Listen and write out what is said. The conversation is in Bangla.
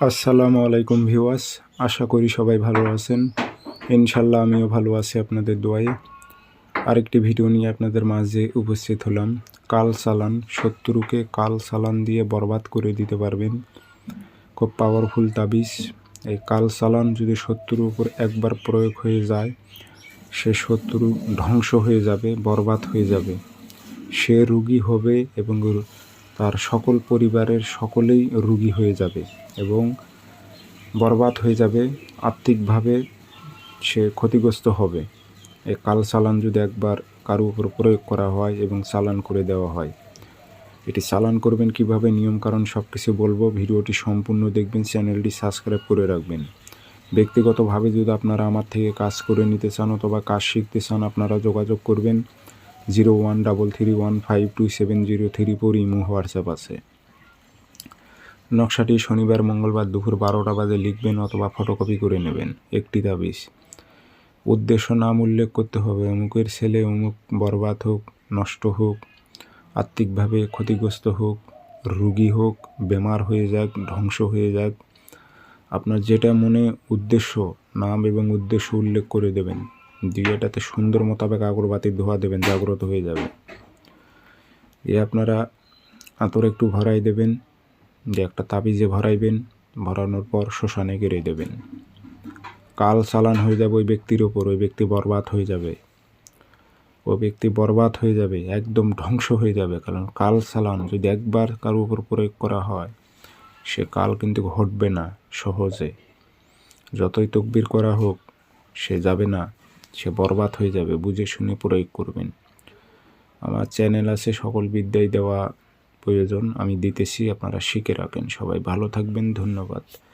আসসালামু আলাইকুম ভিউয়ার্স, আশা করি সবাই ভালো আছেন। ইনশাল্লাহ আমিও ভালো আছি আপনাদের দোয়ায়। আরেকটি ভিডিও নিয়ে আপনাদের মাঝে উপস্থিত হলাম। কাল সালান শত্রুকে কাল সালান দিয়ে বরবাদ করে দিতে পারবেন। খুব পাওয়ারফুল তাবিজ। এই কাল সালান যদি শত্রুর উপর একবার প্রয়োগ হয়ে যায়, সে শত্রু ধ্বংস হয়ে যাবে, বরবাদ হয়ে যাবে। সে রুগী হবে এবং তার সকল পরিবারের সকলেই রুগী হয়ে যাবে এবং বরবাদ হয়ে যাবে আর্থিকভাবে সে ক্ষতিগ্রস্ত হবে। এই কাল চালান যদি একবার কারও উপর প্রয়োগ করা হয় এবং চালান করে দেওয়া হয়। এটি চালান করবেন কীভাবে? নিয়মকানুন সব কিছু বলব। ভিডিওটি সম্পূর্ণ দেখবেন, চ্যানেলটি সাবস্ক্রাইব করে রাখবেন। ব্যক্তিগতভাবে যদি আপনারা আমার থেকে কাজ করে নিতে চান অথবা কাজ শিখতে চান, আপনারা যোগাযোগ করবেন। Zero one double three one five two seven zero three four imo WhatsApp আছে। নকশাটি শনিবার, মঙ্গলবার দুপুর বারোটা বাজে লিখবেন অথবা ফটোকপি করে নেবেন। একটি তাবিজ। উদ্দেশ্য নাম উল্লেখ করতে হবে। অমুকের ছেলে অমুক বরবাদ হোক, নষ্ট হোক আর্থিকভাবে ক্ষতিগ্রস্ত হোক, রুগী হোক, বেমার হয়ে যাক, ধ্বংস হয়ে যাক, আপনার যেটা মনে উদ্দেশ্য, নাম এবং উদ্দেশ্য উল্লেখ করে দেবেন। দিয়ে এটাতে সুন্দর মোতাবেক আগরবাতির ধোয়া দেবেন, জাগ্রত হয়ে যাবে। এ আপনারা আতর একটু ভরাই দেবেন, যে একটা তাবিজে ভরাইবেন, ভরানোর পর শ্মশানে গেড়ে দেবেন। কাল চালান হয়ে যাবে ওই ব্যক্তির ওপর, ওই ব্যক্তি বরবাদ হয়ে যাবে। ও ব্যক্তি বরবাদ হয়ে যাবে, একদম ধ্বংস হয়ে যাবে, কারণ কাল চালান যদি একবার কারোর উপর প্রয়োগ করা হয়, সে কাল কিন্তু ঘটবে না, সহজে। যতই তকবির করা হোক, সে যাবে না। সে বরবাদ হয়ে যাবে, বুঝে শুনে প্রয়োগ করবেন। আমার চ্যানেল আছে, সকল বিদ্যায় দেওয়া প্রয়োজন, আমি দিতেছি, আপনারা শিখে রাখেন। সবাই ভালো থাকবেন, ধন্যবাদ।